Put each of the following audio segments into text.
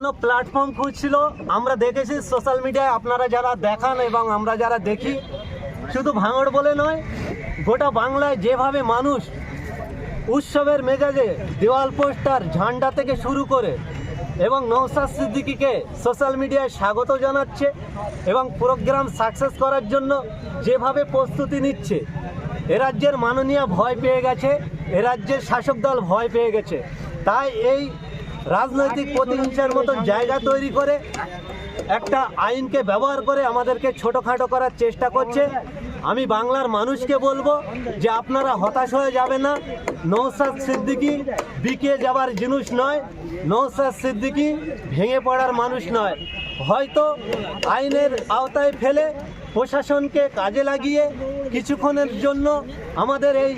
Platform খুঁজছিল, আমরা দেখেছি সোশ্যাল মিডিয়ায় আপনারা যারা দেখান এবং আমরা যারা দেখি, শুধু ভাঙড় বলে নয়, গোটা বাংলায় যেভাবে মানুষ উৎসবের মেজাজে দেওয়াল পোস্টার, ঝান্ডা থেকে শুরু করে এবং নৌসাদ সিদ্দিকিকে সোশ্যাল মিডিয়ায় স্বাগত জানাচ্ছে এবং প্রোগ্রাম সাকসেস করার জন্য যেভাবে প্রস্তুতি নিচ্ছে, এ রাজ্যের মাননীয় ভয় পেয়ে গেছে, এ রাজ্যের শাসক দল ভয় পেয়ে গেছে। তাই এই রাজনৈতিক প্রতিহিংসার মতন জায়গা তৈরি করে একটা আইনকে ব্যবহার করে আমাদেরকে ছোটোখাটো করার চেষ্টা করছে। আমি বাংলার মানুষকে বলব যে আপনারা হতাশ হয়ে যাবে না। নৌসাদ সিদ্দিকি বিকে যাবার জিনিস নয়। নৌসাদ সিদ্দিকি ভেঙে পড়ার মানুষ নয়। হয়তো আইনের আওতায় ফেলে প্রশাসনকে কাজে লাগিয়ে কিছুক্ষণের জন্য আমাদের এই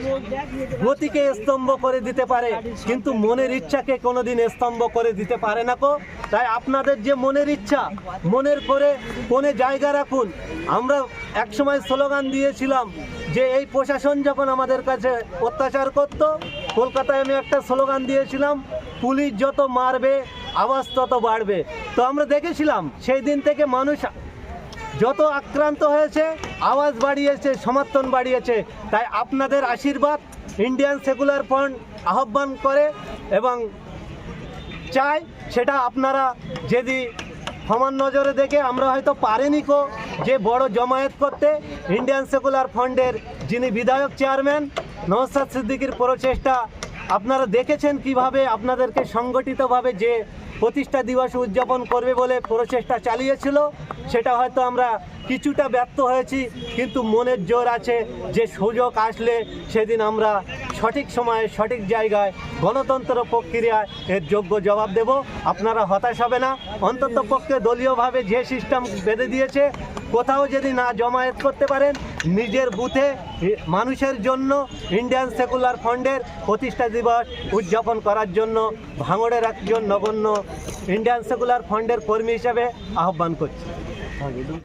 গতিকে স্তম্ভ করে দিতে পারে, কিন্তু মনের ইচ্ছাকে কোনোদিন স্তম্ভ করে দিতে পারে না কো। তাই আপনাদের যে মনের ইচ্ছা, মনের করে কোনে জায়গা রাখুন। আমরা একসময় স্লোগান দিয়েছিলাম যে এই প্রশাসন যখন আমাদের কাছে অত্যাচার করত, কলকাতায় আমি একটা স্লোগান দিয়েছিলাম, পুলিশ যত মারবে, আওয়াজ তত বাড়বে। তো আমরা দেখেছিলাম, সেই দিন থেকে মানুষ যত আক্রান্ত হয়েছে, আওয়াজ বাড়িয়েছে, সমর্থন বাড়িয়েছে, তাই আপনাদের আশীর্বাদ ইন্ডিয়ান সেকুলার ফ্রন্ট আহ্বান করে এবং চাই সেটা আপনারা যদি সমান নজরে দেখে, আমরা হয়তো পারিনি কো যে বড় জমায়েত করতে। ইন্ডিয়ান সেকুলার ফান্ডের যিনি বিধায়ক চেয়ারম্যান নওসাদ সিদ্দিকির প্রচেষ্টা আপনারা দেখেছেন কীভাবে আপনাদেরকে সংগঠিতভাবে যে প্রতিষ্ঠা দিবস উদযাপন করবে বলে প্রচেষ্টা চালিয়েছিল, সেটা হয়তো আমরা কিছুটা ব্যর্থ হয়েছি, কিন্তু মনের জোর আছে যে সুযোগ আসলে সেদিন আমরা সঠিক সময়ে সঠিক জায়গায় গণতন্ত্র প্রক্রিয়ায় এর যোগ্য জবাব দেব। আপনারা হতাশ হবে না। অন্তত পক্ষে দলীয়ভাবে যে সিস্টেম বেঁধে দিয়েছে, কোথাও যদি না জমায়েত করতে পারেন, নিজের বুথে মানুষের জন্য ইন্ডিয়ান সেকুলার ফান্ডের প্রতিষ্ঠা দিবস উদযাপন করার জন্য ভাঙড়ের একজন নগণ্য ইন্ডিয়ান সেকুলার ফান্ডের কর্মী হিসেবে আহ্বান করছি।